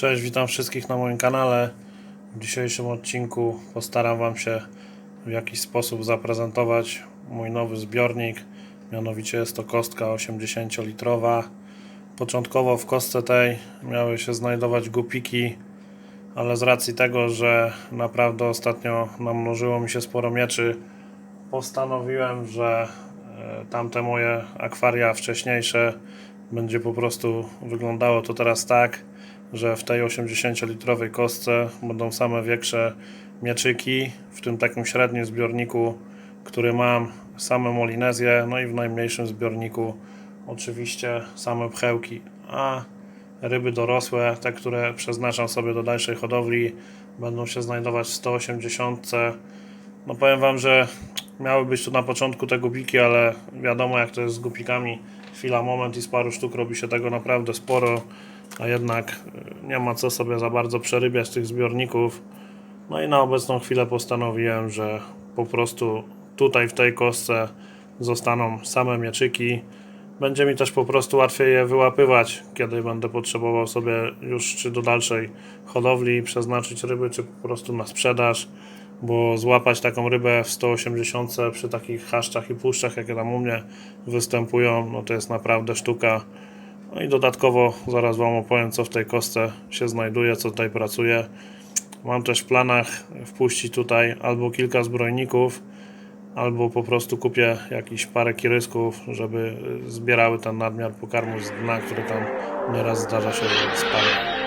Cześć, witam wszystkich na moim kanale. W dzisiejszym odcinku postaram Wam się w jakiś sposób zaprezentować mój nowy zbiornik. Mianowicie jest to kostka 80-litrowa. Początkowo w kostce tej miały się znajdować gupiki, ale z racji tego, że naprawdę ostatnio namnożyło mi się sporo mieczy, postanowiłem, że e, tamte moje akwaria wcześniejsze będzie po prostu wyglądało to teraz tak, że w tej 80-litrowej kostce będą same większe mieczyki, w tym takim średnim zbiorniku, który mam, same molinezje, no i w najmniejszym zbiorniku oczywiście same pchełki, a ryby dorosłe, te, które przeznaczam sobie do dalszej hodowli, będą się znajdować w 180. No powiem Wam, że miały być tu na początku te gupiki, ale wiadomo jak to jest z gupikami. Chwila, moment i z paru sztuk robi się tego naprawdę sporo, a jednak y, nie ma co sobie za bardzo przerybiać tych zbiorników. No i na obecną chwilę postanowiłem, że po prostu tutaj w tej kostce zostaną same mieczyki. Będzie mi też po prostu łatwiej je wyłapywać, kiedy będę potrzebował sobie już czy do dalszej hodowli przeznaczyć ryby, czy po prostu na sprzedaż, bo złapać taką rybę w 180 przy takich chaszczach i puszczach, jakie tam u mnie występują, no to jest naprawdę sztuka. No i dodatkowo zaraz Wam opowiem, co w tej kostce się znajduje, co tutaj pracuje. Mam też w planach wpuścić tutaj albo kilka zbrojników, albo po prostu kupię jakieś parę kirysków, żeby zbierały ten nadmiar pokarmu z dna, który tam nieraz zdarza się spadać.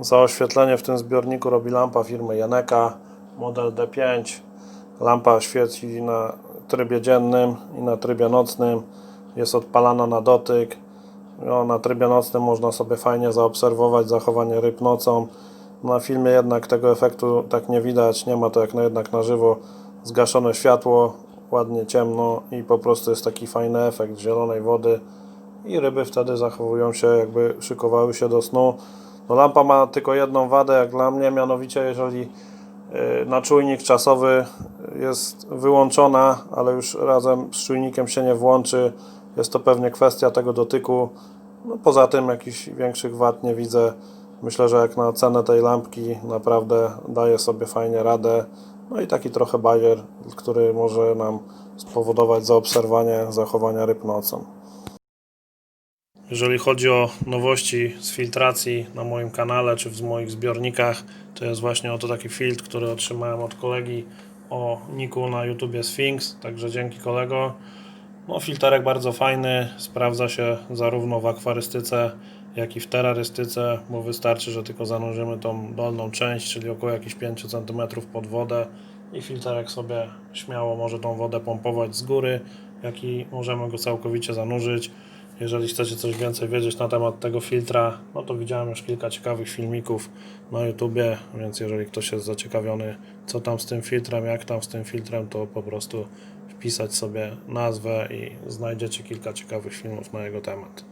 Za oświetlenie w tym zbiorniku robi lampa firmy Janeka, model D5. Lampa świeci na trybie dziennym i na trybie nocnym. Jest odpalana na dotyk. No, na trybie nocnym można sobie fajnie zaobserwować zachowanie ryb nocą. Na filmie jednak tego efektu tak nie widać, nie ma to jak na jednak na żywo. Zgaszone światło, ładnie ciemno i po prostu jest taki fajny efekt zielonej wody i ryby wtedy zachowują się jakby szykowały się do snu. No, lampa ma tylko jedną wadę jak dla mnie, mianowicie jeżeli y, na czujnik czasowy jest wyłączona, ale już razem z czujnikiem się nie włączy. Jest to pewnie kwestia tego dotyku. No, poza tym jakichś większych wad nie widzę. Myślę, że jak na cenę tej lampki naprawdę daje sobie fajnie radę. No i taki trochę bajer, który może nam spowodować zaobserwowanie zachowania ryb nocą. Jeżeli chodzi o nowości z filtracji na moim kanale czy w moich zbiornikach, to jest właśnie oto taki filtr, który otrzymałem od kolegi o niku na YouTubie Sphinx, także dzięki kolego. No, filterek bardzo fajny, sprawdza się zarówno w akwarystyce, jak i w terrorystyce, bo wystarczy, że tylko zanurzymy tą dolną część, czyli około jakichś 5 cm pod wodę i filterek sobie śmiało może tą wodę pompować z góry, jak i możemy go całkowicie zanurzyć. Jeżeli chcecie coś więcej wiedzieć na temat tego filtra, no to widziałem już kilka ciekawych filmików na YouTubie, więc jeżeli ktoś jest zaciekawiony, co tam z tym filtrem, jak tam z tym filtrem, to po prostu wpisać sobie nazwę i znajdziecie kilka ciekawych filmów na jego temat.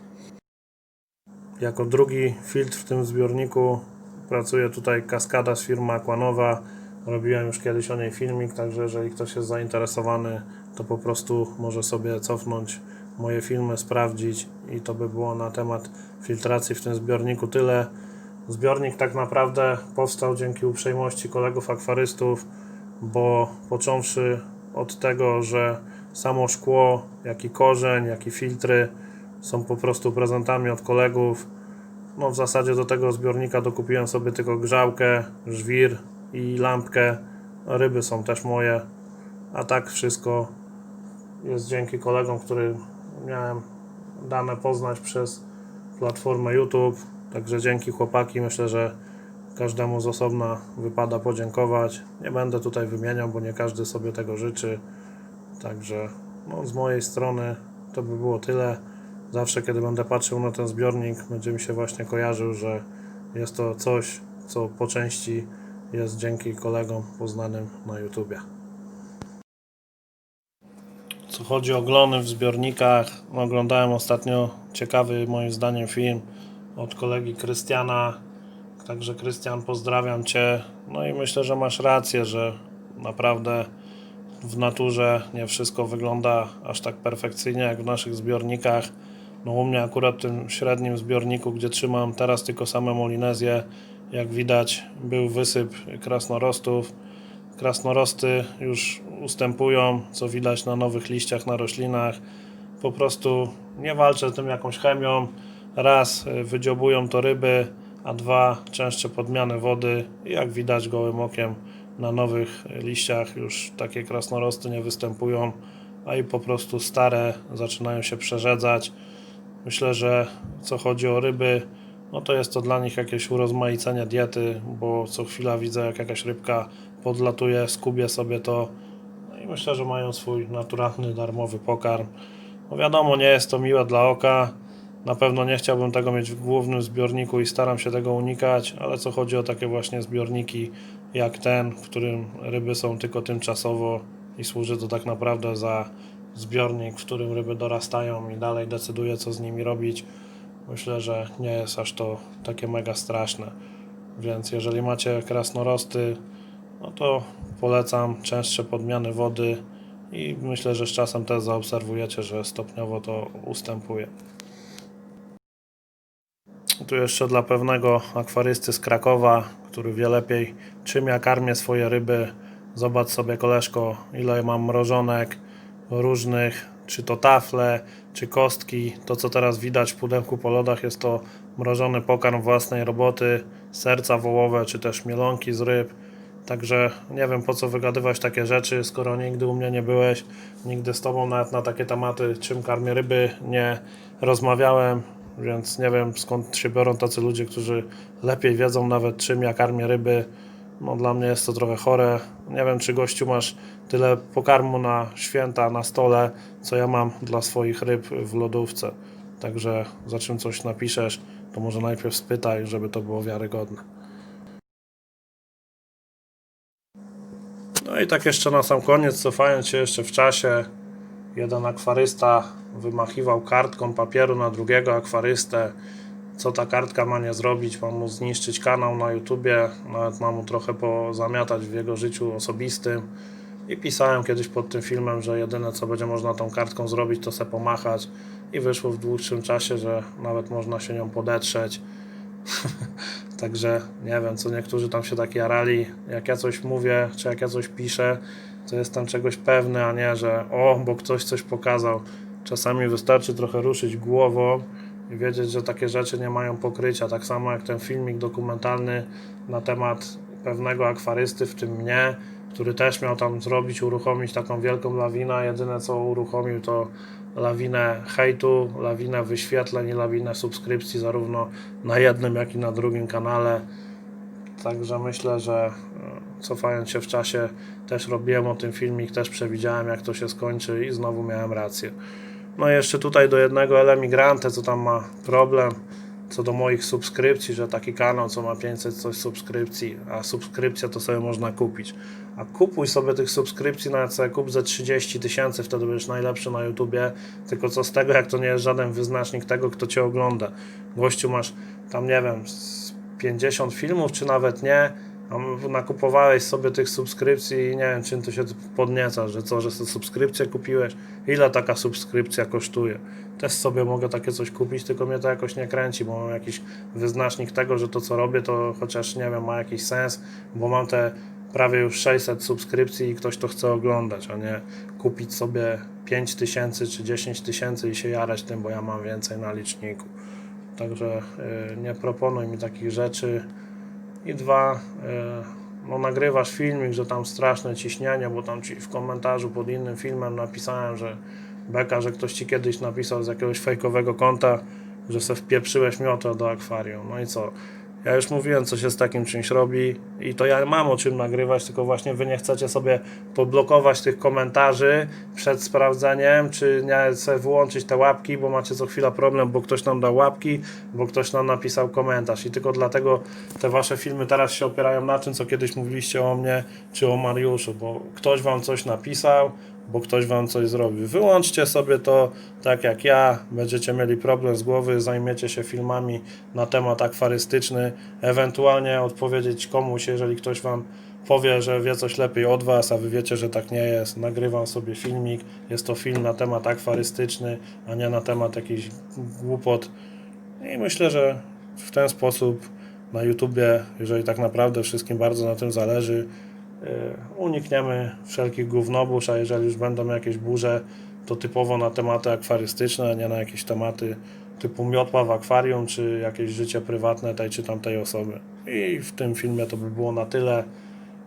Jako drugi filtr w tym zbiorniku pracuje tutaj kaskada z firmy Aquanowa. Robiłem już kiedyś o niej filmik, także jeżeli ktoś jest zainteresowany, to po prostu może sobie cofnąć moje filmy, sprawdzić i to by było na temat filtracji w tym zbiorniku tyle. Zbiornik tak naprawdę powstał dzięki uprzejmości kolegów akwarystów, bo począwszy od tego, że samo szkło, jak i korzeń, jak i filtry są po prostu prezentami od kolegów. No w zasadzie do tego zbiornika dokupiłem sobie tylko grzałkę, żwir i lampkę. Ryby są też moje, a tak wszystko jest dzięki kolegom, który miałem dane poznać przez platformę YouTube. Także dzięki chłopaki, myślę, że każdemu z osobna wypada podziękować. Nie będę tutaj wymieniał, bo nie każdy sobie tego życzy. Także no, z mojej strony to by było tyle. Zawsze, kiedy będę patrzył na ten zbiornik, będzie mi się właśnie kojarzył, że jest to coś, co po części jest dzięki kolegom poznanym na YouTubie. Co chodzi o glony w zbiornikach, no, oglądałem ostatnio ciekawy moim zdaniem film od kolegi Krystiana, Także Krystian, pozdrawiam Cię. No i myślę, że masz rację, że naprawdę w naturze nie wszystko wygląda aż tak perfekcyjnie jak w naszych zbiornikach. No u mnie akurat w tym średnim zbiorniku, gdzie trzymam teraz tylko same molinezje, jak widać był wysyp krasnorostów. Krasnorosty już ustępują, co widać na nowych liściach, na roślinach. Po prostu nie walczę z tym jakąś chemią. Raz y, wydziobują to ryby, a dwa częstsze podmiany wody. Jak widać gołym okiem na nowych liściach już takie krasnorosty nie występują, a i po prostu stare zaczynają się przerzedzać. Myślę, że co chodzi o ryby, no to jest to dla nich jakieś urozmaicenie diety, bo co chwila widzę, jak jakaś rybka podlatuje, skubie sobie to. No i myślę, że mają swój naturalny, darmowy pokarm. No wiadomo, nie jest to miłe dla oka. Na pewno nie chciałbym tego mieć w głównym zbiorniku i staram się tego unikać, ale co chodzi o takie właśnie zbiorniki jak ten, w którym ryby są tylko tymczasowo i służy to tak naprawdę za zbiornik, w którym ryby dorastają i dalej decyduje co z nimi robić. Myślę, że nie jest aż to takie mega straszne. Więc jeżeli macie krasnorosty, no to polecam częstsze podmiany wody i myślę, że z czasem też zaobserwujecie, że stopniowo to ustępuje. Tu jeszcze dla pewnego akwarysty z Krakowa, który wie lepiej czym ja karmię swoje ryby. Zobacz sobie koleżko, ile mam mrożonek różnych, czy to tafle, czy kostki. To co teraz widać w pudełku po lodach jest to mrożony pokarm własnej roboty, serca wołowe, czy też mielonki z ryb. Także nie wiem po co wygadywać takie rzeczy, skoro nigdy u mnie nie byłeś, nigdy z tobą nawet na takie tematy, czym karmię ryby, nie rozmawiałem, więc nie wiem skąd się biorą tacy ludzie, którzy lepiej wiedzą nawet czym ja karmię ryby. No dla mnie jest to trochę chore. Nie wiem czy gościu masz tyle pokarmu na święta na stole, co ja mam dla swoich ryb w lodówce. Także za czym coś napiszesz, to może najpierw spytaj, żeby to było wiarygodne. No i tak jeszcze na sam koniec, cofając się jeszcze w czasie, jeden akwarysta wymachiwał kartką papieru na drugiego akwarystę. Co ta kartka ma nie zrobić? Ma mu zniszczyć kanał na YouTubie, nawet ma mu trochę pozamiatać w jego życiu osobistym. I pisałem kiedyś pod tym filmem, że jedyne co będzie można tą kartką zrobić, to se pomachać. I wyszło w dłuższym czasie, że nawet można się nią podetrzeć. Także nie wiem, co niektórzy tam się tak jarali. Jak ja coś mówię, czy jak ja coś piszę, to jestem czegoś pewny, a nie, że o, bo ktoś coś pokazał. Czasami wystarczy trochę ruszyć głową i wiedzieć, że takie rzeczy nie mają pokrycia. Tak samo jak ten filmik dokumentalny na temat pewnego akwarysty, w tym mnie, który też miał tam zrobić, uruchomić taką wielką lawinę. Jedyne co uruchomił to lawinę hejtu, lawinę wyświetleń i lawinę subskrypcji zarówno na jednym, jak i na drugim kanale. Także myślę, że e, cofając się w czasie, też robiłem o tym filmik, też przewidziałem, jak to się skończy i znowu miałem rację. No jeszcze tutaj do jednego Elemigrante, co tam ma problem co do moich subskrypcji, że taki kanał, co ma 500 coś subskrypcji, a subskrypcja to sobie można kupić. A kupuj sobie tych subskrypcji, nawet sobie kup za 30 tysięcy, wtedy będziesz najlepszy na YouTubie. Tylko co z tego, jak to nie jest żaden wyznacznik tego, kto cię ogląda. Gościu masz tam, nie wiem, z 50 filmów, czy nawet nie, nakupowałeś sobie tych subskrypcji i nie wiem, czym to się podnieca, że co, że subskrypcję kupiłeś, ile taka subskrypcja kosztuje. Też sobie mogę takie coś kupić, tylko mnie to jakoś nie kręci, bo mam jakiś wyznacznik tego, że to co robię, to chociaż nie wiem, ma jakiś sens, bo mam te prawie już 600 subskrypcji i ktoś to chce oglądać, a nie kupić sobie 5 tysięcy czy 10 tysięcy i się jarać tym, bo ja mam więcej na liczniku. Także yy, nie proponuj mi takich rzeczy. I dwa, y, no nagrywasz filmik, że tam straszne ciśnienie, bo tam ci w komentarzu pod innym filmem napisałem, że beka, że ktoś ci kiedyś napisał z jakiegoś fejkowego konta, że se wpieprzyłeś miotę do akwarium. No i co? Ja już mówiłem, co się z takim czymś robi i to ja mam o czym nagrywać, tylko właśnie wy nie chcecie sobie poblokować tych komentarzy przed sprawdzeniem, czy nie sobie wyłączyć te łapki, bo macie co chwila problem, bo ktoś nam dał łapki, bo ktoś nam napisał komentarz. I tylko dlatego te wasze filmy teraz się opierają na tym, co kiedyś mówiliście o mnie, czy o Mariuszu, bo ktoś wam coś napisał, bo ktoś wam coś zrobi. Wyłączcie sobie to tak jak ja, będziecie mieli problem z głowy, zajmiecie się filmami na temat akwarystyczny, ewentualnie odpowiedzieć komuś, jeżeli ktoś wam powie, że wie coś lepiej od was, a wy wiecie, że tak nie jest. Nagrywam sobie filmik, jest to film na temat akwarystyczny, a nie na temat jakichś głupot. I myślę, że w ten sposób na YouTubie, jeżeli tak naprawdę wszystkim bardzo na tym zależy, unikniemy wszelkich gównobóż, a jeżeli już będą jakieś burze, to typowo na tematy akwarystyczne, a nie na jakieś tematy typu miotła w akwarium, czy jakieś życie prywatne tej czy tamtej osoby. I w tym filmie to by było na tyle.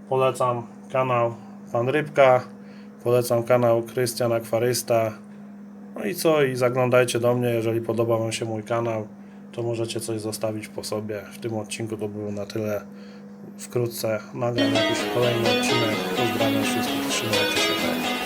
Polecam kanał Pan Rybka, polecam kanał Krystian Akwarysta. No i co? I zaglądajcie do mnie, jeżeli podoba Wam się mój kanał, to możecie coś zostawić po sobie. W tym odcinku to było na tyle. Wkrótce nagram jakiś kolejny odcinek. Pozdrawiam wszystkich, trzymajcie się.